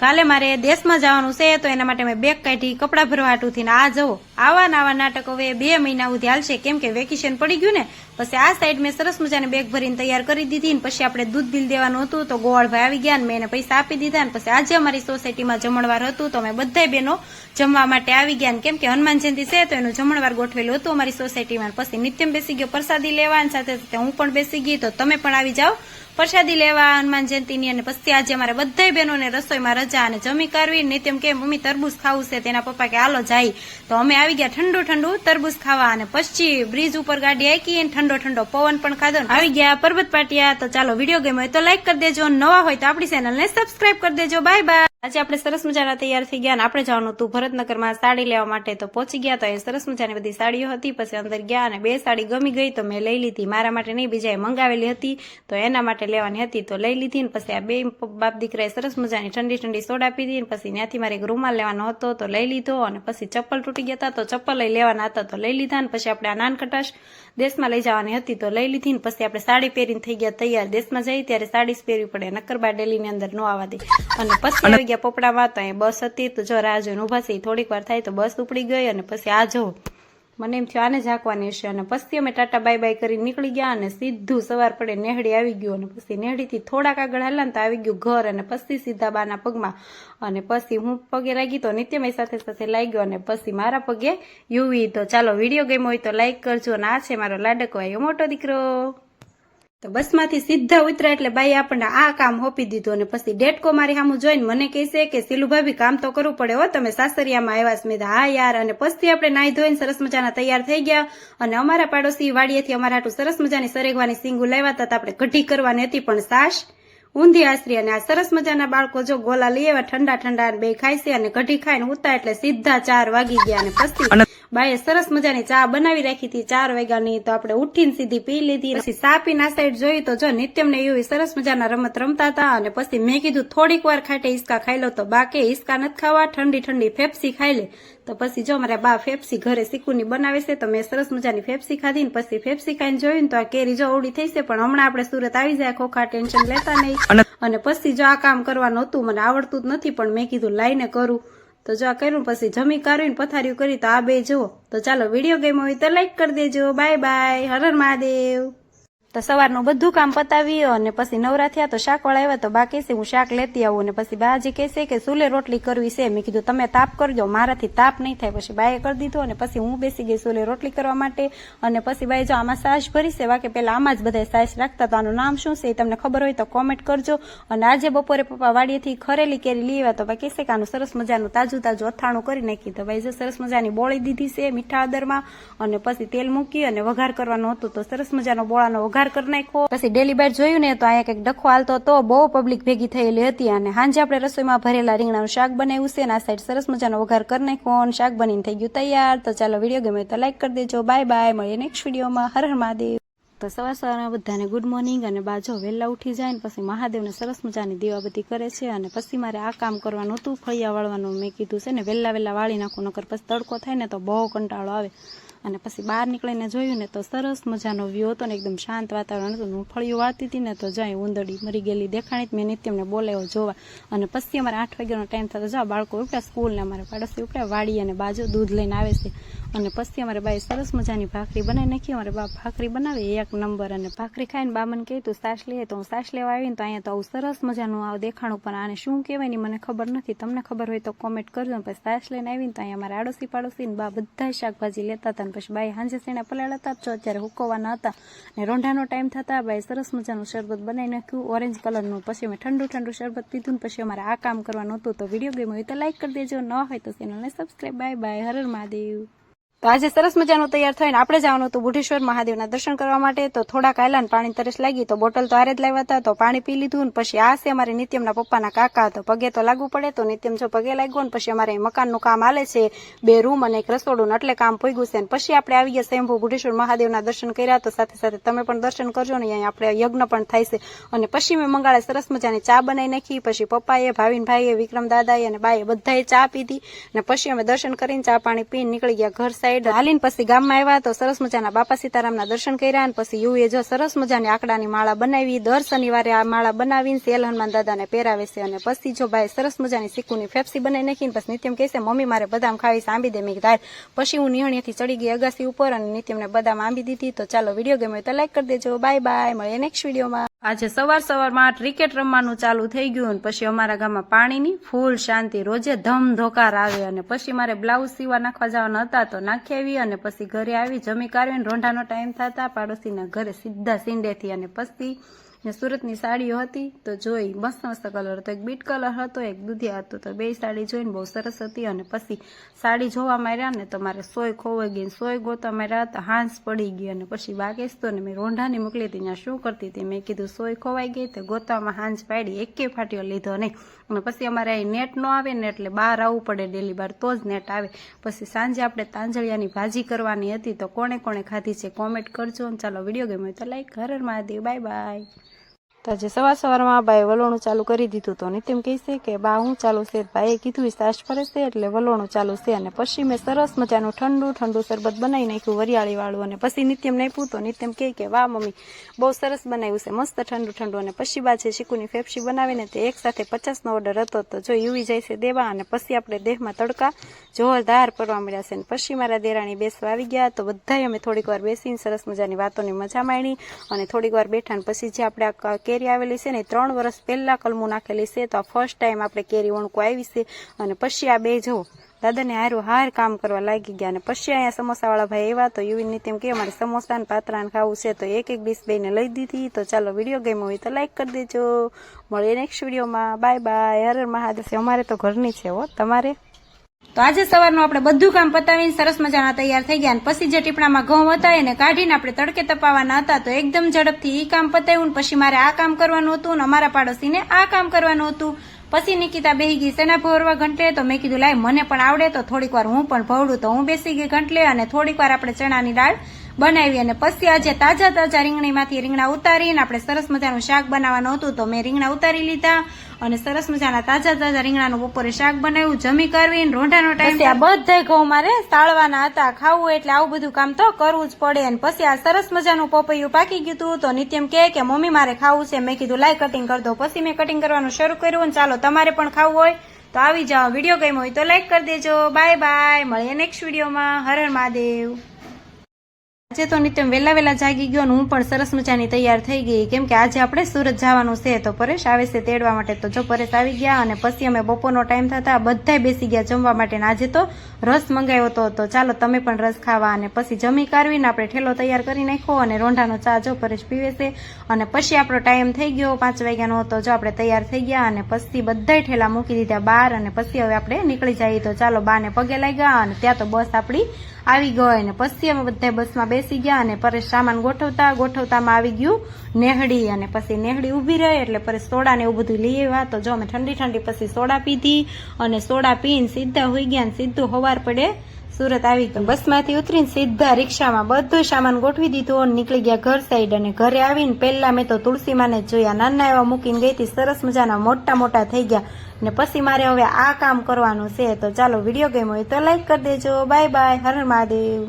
કાલે મારે દેશમાં જવાનું છે, તો એના માટે મેં બેગ કાઢી, કપડાં ભરવા હાટુથી આ જવો. આવા ને આવા નાટકો હવે બે મહિના સુધી હાલશે. કેમ કે વેકેશન પડી ગયું ને પછી આ સાઈડ મેં સરસ મજાની બેગ ભરીને તૈયાર કરી દીધી ને પછી આપણે દૂધ બિલ દેવાનું હતું તો ગોવાળભાઈ આવી ગયા મેં એને પૈસા આપી દીધા ને પછી આજે અમારી સોસાયટીમાં જમણવાર હતું તો અમે બધાય બહેનો જમવા માટે આવી ગયા કેમ કે હનુમાન જયંતિ છે તો એનું જમણવાર ગોઠવેલું હતું અમારી સોસાયટીમાં પછી નિત્યમ બેસી ગયો પ્રસાદી લેવા સાથે સાથે હું પણ બેસી ગઈ તો તમે પણ આવી જાઓ પ્રસાદી લેવા, હનુમાન જયંતિની અને પછી આજે અમારે બધાય બહેનોને રસોઈમાં રજા અને જમી કરવી નિત્યમ કે મમ્મી તરબૂચ ખાવું છે તેના પપ્પા કે હાલો જાય. તો અમે આવી ગયા ઠંડુ ઠંડુ તરબૂચ ખાવા અને પછી બ્રિજ ઉપર ગાડી આકી અને ઠંડો ઠંડો પવન પણ ખાધો આવી ગયા પરબત પાટિયા. તો ચાલો વીડિયો ગેમ હોય તો લાઈક કરી દેજો. નવા હોય તો આપણી ચેનલને સબસ્ક્રાઈબ કરી દેજો. બાય બાય આજે આપણે સરસ મજાના તૈયાર થઈ ગયા આપણે જવાનું હતું ભરતનગરમાં સાડી લેવા માટે. તો પહોંચી ગયા તો એ સરસ મજાની બધી સાડીઓ હતી, પછી અંદર ગયા અને બે સાડી ગમી ગઈ તો મેં લઈ લીધી. મારા માટે નહીં, બીજાએ મંગાવેલી હતી, તો એના માટે લેવાની હતી. તો લઈ લીધી ને પછી આ બે બાપ દીકરાએ સરસ મજાની ઠંડી ઠંડી સોડા પીધી ને પછી ત્યાંથી મારે એક રૂમાલ લેવાનો હતો, તો લઈ લીધો અને પછી ચપ્પલ તૂટી ગયા હતા, તો ચપ્પલ લઈ લેવાના હતા, તો લઈ લીધા ને પછી આપણે આ નાનકટાશ દેશમાં લઈ જવાની હતી, તો લઈ લીધી ને પછી આપણે સાડી પહેરીને થઈ ગયા તૈયાર. દેશમાં જઈ ત્યારે સાડી પહેરવી પડે નક્કરબા ડેલીની અંદર ન આવવા દે. અને પછી ગયા પોપડામાં તો અહીં બસ હતી તો જો રાહ જોઈને ઊભા છે થોડીક વાર થાય તો બસ ઉપડી ગઈ અને પછી આ જો. મને એમ થયું આને ઝાંકવાની હશે અને પછી અમે ટાટા બાય બાય કરી નીકળી ગયા અને સીધું સવાર પડે નેહડી આવી ગયું અને પછી નેહડીથી થોડાક આગળ હાલ્યા ને તો આવી ગયું ઘર અને પછી સીધા બાના પગમાં. અને પછી હું પગે લાગી તો નિત્યમય સાથે સાથે લાગ્યો અને પછી મારા પગે યુવી. તો ચાલો વીડિયો ગેમ હોય તો લાઈક કરજો અને આ છે મારો લાડકો આવ્યો મોટો દીકરો. તો બસમાંથી સીધા ઉતર્યા એટલે બાઈ આપણને આ કામ હોપી દીધું અને પછી ડેટકો મારી સામું જોઈને મને કહેશે કે સિલુ કામ તો કરવું પડે હો, તમે સાસરિયામાં આવ્યા સ્મિત હા યાર. અને પછી આપણે નાહી ધોઈને સરસ મજાના તૈયાર થઈ ગયા અને અમારા પાડોશી વાડીએથી અમારા હાટું સરસ મજાની સરેગવાની સિંગુ લાવ્યા હતા આપણે કઢી કરવાની હતી પણ સાસ ઊંધી આશરી અને આ સરસ મજાના બાળકો જો ગોલા લઈ આવ્યા, ઠંડા ઠંડા બે ખાય છે અને કઢી ખાઈને ઉતા એટલે સીધા ચાર વાગી ગયા અને પછી બાએ સરસ મજાની ચા બનાવી રાખી હતી. ચાર વાગ્યાની તો આપણે ઉઠીને સીધી પી લીધી. પછી સાપી ના સાઈડ જોઈ તો જો નિત્યમ ને એવી સરસ મજાના રમત રમતા હતા અને પછી મેં કીધું થોડીક વાર ખાટે હિસકા ખાઈ લો તો બાકી હિસકા નથી ખાવા ઠંડી ઠંડી ફેફસી ખાઈ લે. તો પછી જો મારા બા ફેફસી ઘરે સીકુની બનાવે છે તો મેં સરસ મજાની ફેફસી ખાધી ને પછી ફેફસી ખાઈને જોયું ને તો આ કેરી જો અવળી થઈ છે પણ હમણાં આપણે સુરત આવી જાય ખોખા ટેન્શન લેતા નહીં. અને પછી જો આ કામ કરવાનું હતું મને આવડતું જ નથી પણ મેં કીધું લાઈને કરું. તો જો આ કર્યું, પછી જમી કરીને પથારીઓ કરી, તો આ બે જુઓ. તો ચાલો વીડિયો ગેમ હોય તો લાઈક કરી દેજો. Bye bye Har Har Mahadev. તો સવારનું બધું કામ પતાવી અને પછી નવરા થયા તો શાક વળાવ્યા તો બા કહેશે હું શાક લેતી આવું અને પછી બાજી કહેશે કે સુલે રોટલી કરવી છે. મેં કીધું, તમે તાપ કરજો, મારાથી તાપ નહીં થાય. પછી બાએ કરી દીધું અને પછી હું બેસી ગઈ સુલે રોટલી કરવા માટે અને પછી બાઈ જો આમાં સાસ ભરી છે, વાકે પેલા આમાં જ બધા સાસ રાખતા તો આનું નામ શું છે એ તમને ખબર હોય તો કોમેન્ટ કરજો. અને આજે બપોરે પપ્પા વાડીએથી ખરેલી કેરી લઈ આવ્યા તો ભાઈ કહેશે કે આનું સરસ મજાનું તાજું તાજું અથાણું કરી નાખી. તો ભાઈ જો સરસ મજાની બોળી દીધી છે મીઠા અદરમાં અને પછી તેલ મૂકી અને વઘાર કરવાનું હતું તો સરસ મજાનો બોળાનો વઘાર કરી નાખ્યો. પછી ડેલી બાર જોયું ને તો અહીંયા કંઈક ડખો હાલતો તો બહુ પબ્લિક ભેગી થયેલી હતી અને હાંજે આપણે રસોઈમાં ભરેલા રીંગણાનું શાક બનાવ્યું છે અને આ સાઈડ સરસ મજાનો વઘાર કરી નાખ્યો અને શાક બનીને થઈ ગયું તૈયાર. તો ચાલો વીડિયો ગમે તો લાઈક કરી દેજો. બાય બાય મળીએ નેક્સ્ટ વિડીયોમાં હર હર મહાદેવ. તો સવાર સવારના બધાને ગુડ મોર્નિંગ અને બાજો વહેલા ઉઠી જાય ને પછી મહાદેવને સરસ મજાની દીવાબત્તી કરે છે અને પછી મારે આ કામ કરવાનું હતું. ફળિયા વાળવાનું મેં કીધું છે ને વહેલા વહેલા વાળી નાખું, નકર પછી તડકો થાય ને તો બહુ કંટાળો આવે. અને પછી બહાર નીકળીને જોયું ને તો સરસ મજાનો વ્યૂ હતો ને એકદમ શાંત વાતાવરણ હતું. હું ફળિયું વાળતી હતી ને તો જાય ઉંદરડી મરી ગયેલી દેખાણી મેં નિત્યમને બોલાવ્યો જોવા. અને પછી અમારે આઠ વાગ્યાનો ટાઈમ થતો. જાઓ બાળકો ઉપડ્યા સ્કૂલને અમારે પાડોશી ઉપડ્યા, વાડી અને બાજુ દૂધ લઈને આવે છે. અને પછી અમારે બાઈ સરસ મજાની ભાખરી બનાવી નાખી. અમારે બા ભાખરી બનાવે એક નંબર અને ભાખરી ખાઈને બા મને કહે તું, સાસ લે. તો હું સાસ લેવા આવીને તો અહીંયા તો આવું સરસ મજાનું આ દેખાણું પણ આને શું કહેવાય ને મને ખબર નથી. તમને ખબર હોય તો કોમેન્ટ કરજો પછી સાસ લઈને આવીને તો અહીંયા અમારા આડોશી પાડોશી બા બધા શાકભાજી લેતા હતા ને પછી બાઈ હાંજે સેણા પલાળ્યા હતા જો અત્યારે હુકવાના હતા ને રોંઢાનો ટાઈમ થતા બાઈ સરસ મજાનું શરબત બનાવી નાખ્યું. ઓરેન્જ કલરનું. પછી મેં ઠંડુ ઠંડુ શરબત પીધું ને પછી અમારે આ કામ કરવાનું હતું. તો વીડિયો ગેમ હોય તો લાઈક કરી દેજો. ન હોય તો ચેનલને subscribe bye bye. Har Mahadev. તો આજે સરસ મજાનું તૈયાર થઈને આપણે જવાનું હતું બુઢેશ્વર મહાદેવના દર્શન કરવા માટે. તો થોડાક કાયલા પાણી તરસ લાગી, તો બોટલ તો આરે જ લાવ્યા હતા, તો પાણી પી લીધું ને પછી આ છે અમારે નિત્યમના પપ્પાના કાકા, તો પગે તો લાગુ પડે, તો નિત્યમ જો પગે લાગ્યો ને પછી અમારે મકાનનું કામ આલે છે, બે રૂમ અને એક રસોડું એટલે કામ પૂગ્યું છે. ને પછી આપણે આવી ગયા સ્વયંભૂ બુઢેશ્વર મહાદેવના દર્શન કર્યા તો સાથે સાથે તમે પણ દર્શન કરજો ને, અહીંયા આપણે યજ્ઞ પણ થાય છે. અને પછી મેં મંગાળે સરસ મજાની ચા બનાવી નાખી, પછી પપ્પાએ, ભાવિન ભાઈએ, વિક્રમ દાદાએ અને બાએ બધાએ ચા પીધી. ને પછી અમે દર્શન કરીને ચા પાણી પીને નીકળી ગયા ઘર સાઈડ હાલીને પછી ગામમાં આવ્યા તો સરસ મજાના બાપા સીતારામના દર્શન કર્યા અને પછી યુએ જો સરસ મજાની આંકડાની માળા બનાવી, દર શનિવારે આ માળા બનાવીને સેલ હનુમાન દાદાને પહેરાવે છે અને પછી જો ભાઈ સરસ મજાની સિક્કુની ફેફસી બનાવી નાખીને પછી નિત્યમ કહેશે મમ્મી, મારે બદામ ખાવી આંબી દે. મેં કીધું પછી હું નિહણીથી ચડી ગઈ અગાસી ઉપર અને નિત્યમને બદામ આંબી દીધી. તો ચાલો વીડિયો ગમે તો લાઈક કરી દેજો. Bye by. મળીએ નેક્સ્ટ વિડીયોમાં. આજે સવાર સવારમાં ક્રિકેટ રમવાનું ચાલુ થઈ ગયું અને પછી અમારા ગામમાં પાણીની ફૂલ શાંતિ રોજે ધમ ધોકાર આવે અને પછી મારે બ્લાઉઝ સીવા નાખવા જવાના હતા તો નાખી આવી અને પછી ઘરે આવી, જમી કાઢવીને રોંઢાનો ટાઈમ થતા, પાડોશીના ઘરે સીધા સીંડેથી અને પછી ને સુરતની સાડીઓ હતી, તો જોઈ, મસ્ત મસ્ત કલર હતો. એક બીટ કલર હતો, એક દૂધિયા હતો. તો બે સાડી જોઈને બહુ સરસ હતી અને પછી સાડી જોવા માર્યા ને તો મારે સોય ખોવાઈ ગઈ સોય ગોતા માર્યા હતા, હાંસ પડી ગઈ અને પછી બાગેશ તો ને મેં રોંઢાની મોકલી હતી ત્યાં શું કરતી હતી? મેં કીધું, સોય ખોવાઈ ગઈ તો ગોતામાં હાંસ પાડી, એકે ફાટ્યો લીધો નહીં. અને પછી અમારે અહીં નેટ ન આવે ને એટલે બહાર આવવું પડે ડેલી બાર તો જ નેટ આવે. પછી સાંજે આપણે તાંજળિયાની ભાજી કરવાની હતી તો કોણે કોણે ખાધી છે કોમેન્ટ કરજો અને ચાલો વીડિયો ગમ્યો તો like Har Har Mahadev bye bye તો આજે સવાર સવારમાં બાએ વલોણું ચાલુ કરી દીધું તો નિત્યમ કહેશે કે, બા, હું ચાલુ છે. ભાઈએ કીધું સાસ ફરે છે એટલે વલોણું ચાલુ છે. અને પછી મેં સરસ મજાનું ઠંડુ ઠંડુ શરબત બનાવી નાખ્યું વરિયાળી વાળું અને પછી નિત્યમ નાખ્યું તો નિત્યમ કહે કે, વાહ, મમ્મી, બહુ સરસ બનાવ્યું છે. મસ્ત ઠંડુ ઠંડુ. અને પછી બા છે શીકુની ફેફસી બનાવીને તે એક સાથે પચાસનો ઓર્ડર હતો. તો જો યુવી જાય છે દેવા અને પછી આપણે દેહમાં તડકા જોરદાર પડવા મળ્યા છે. અને પછી મારા દેરાણી બેસવા આવી ગયા. તો બધાય અમે થોડીક વાર બેસીને સરસ મજાની વાતોની મજા માણી અને થોડીક વાર બેઠા પછી જે આપણે આ કેરી આવેલી છે ને ત્રણ વર્ષ પહેલા કલમું નાખેલી છે. તો આ ફર્સ્ટ ટાઈમ આપણે કેરી ઓણકું આવી છે. અને પછી આ બે જો દાદાને હારું હાર કામ કરવા લાગી ગયા. અને પછી અહીંયા સમોસાવાળા ભાઈ એવા તો યુવીને તેમ કે અમારે સમોસા ને પાત્રા ખાવું છે. તો એક એક ડીશ બેને લઈ દીધી. તો ચાલો વીડિયો ગેમ હોય તો લાઈક કરી દેજો. મળીએ નેક્સ્ટ વિડીયોમાં બાય બાય હર મહાદેવ. અમારે તો ઘરની છે હો, તમારે? તો આજે સવારનું આપણે બધું કામ પતાવીને સરસ મજાના તૈયાર થઈ ગયા અને પછી જે ટીપણામાં ઘઉં હતા એને કાઢીને આપણે તડકે તપાવવાના હતા તો એકદમ ઝડપથી એ કામ પતાવ્યું પછી મારે આ કામ કરવાનું હતું ને અમારા પાડોશીને આ કામ કરવાનું હતું. પછી નિકિતા બેસી ગઈ સેના ભોરવા ઘંટલે તો મેં કીધું, લાય, મને પણ આવડે તો થોડીક વાર હું પણ ભવડું. તો હું બેસી ગઈ ઘંટલે અને થોડીક વાર આપણે ચણાની દાળ બનાવી અને પછી આજે તાજા તાજા રીંગણીમાંથી રીંગણા ઉતારીને આપણે સરસ મજાનું શાક બનાવવાનું હતું. તો મેં રીંગણા ઉતારી લીધા. અને સરસ મજાના તાજા તાજા રીંગણાનું બપોરે શાક બનાવ્યું જમી કરવી રોંઢાનો ટાઈમ આ બધા ઘઉં મારે સાળવાના હતા ખાવું એટલે આવું બધું કામ તો કરવું જ પડે. અને પછી આ સરસ મજાનું પપૈયું પાકી ગયું હતું તો નિત્યમ કહે કે મમ્મી મારે ખાવું છે. મેં કીધું લાઈ કટિંગ કરી દો. પછી મેં કટિંગ કરવાનું શરૂ કર્યું અને ચાલો તમારે પણ ખાવું હોય તો આવી જાઓ. વીડિયો ગમ્યો હોય તો લાઈક કરી દેજો. બાય બાય મળીએ નેક્સ્ટ વિડીયોમાં. હર હર મહાદેવ. આજે તો નિત્યમ વહેલા વહેલા જાગી ગયો અને હું પણ સરસ મજાની તૈયાર થઈ ગઈ. કેમ કે આજે આપણે સુરત જવાનું છે તો પરેશ આવે છે તેડવા માટે. તો જો પરેશ આવી ગયા અને પછી અમે બપોરનો ટાઈમ થતા બધાય બેસી ગયા જમવા માટે આજે તો રસ મંગાવ્યો હતો તો ચાલો તમે પણ રસ ખાવા અને પછી જમી કાઢવીને આપણે ઠેલો તૈયાર કરી નાખ્યો અને રોંઢાનો ચા જો પરેશ પીવે છે. અને પછી આપણો ટાઈમ થઈ ગયો પાંચ વાગ્યાનો હતો જો આપણે તૈયાર થઈ ગયા અને પછી બધાય ઠેલા મૂકી દીધા બહાર અને પછી હવે આપણે નીકળી જઈએ. તો ચાલો બાને પગે લાગ્યા અને ત્યાં તો બસ આપણી આવી ગયો અને પછી અમે બધા બસમાં બેસી ગયા અને પરેશ સામાન ગોઠવતા ગોઠવતામાં આવી ગયું નેહડી અને પછી નેહડી ઊભી રહે એટલે પરેશ સોડા ને એવું બધું લઈ આવ્યા. તો જો અમે ઠંડી ઠંડી પછી સોડા પીધી અને સોડા પીને સીધા હોઈ ગયા અને સીધું હવાર પડે સુરત આવી ગયું. બસમાંથી ઉતરીને સીધા રિક્ષામાં બધું સામાન ગોઠવી દીધું નીકળી ગયા ઘર સાઈડ અને ઘરે આવીને પહેલા મેં તો તુલસીમાને જોયા. નાના એવા મૂકીને ગઈ હતી, સરસ મજાના મોટા મોટા થઈ ગયા. ને પછી મારે હવે આ કામ કરવાનું છે. તો ચાલો વીડિયો ગેમ હોય તો લાઈક કરી દેજો. Bye bye Har Mahadev.